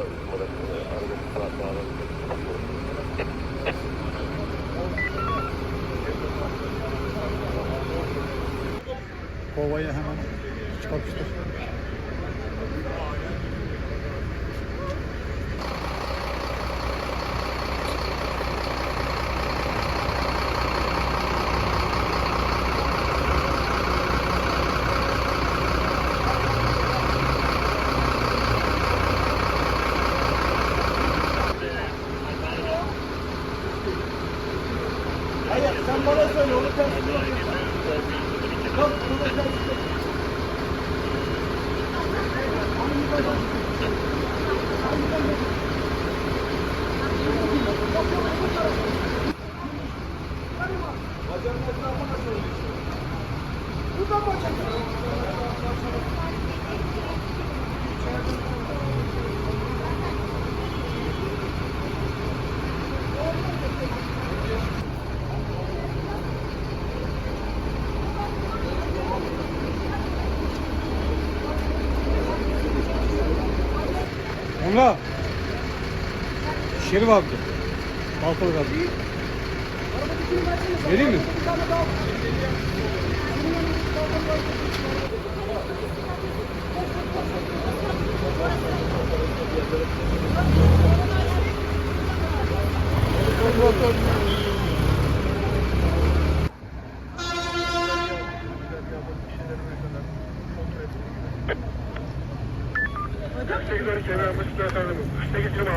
e. Kovayı hemen çıkartıştır. Sen bana söyle onu ters Yok bunu ters Bacağın etrafına söyleyeceksin. Buradan bacak. Emrah. Şerif abi. Baltalık abi. Vereyim mi? Gerçekleri kenarımızda efendim. İşte geçirme.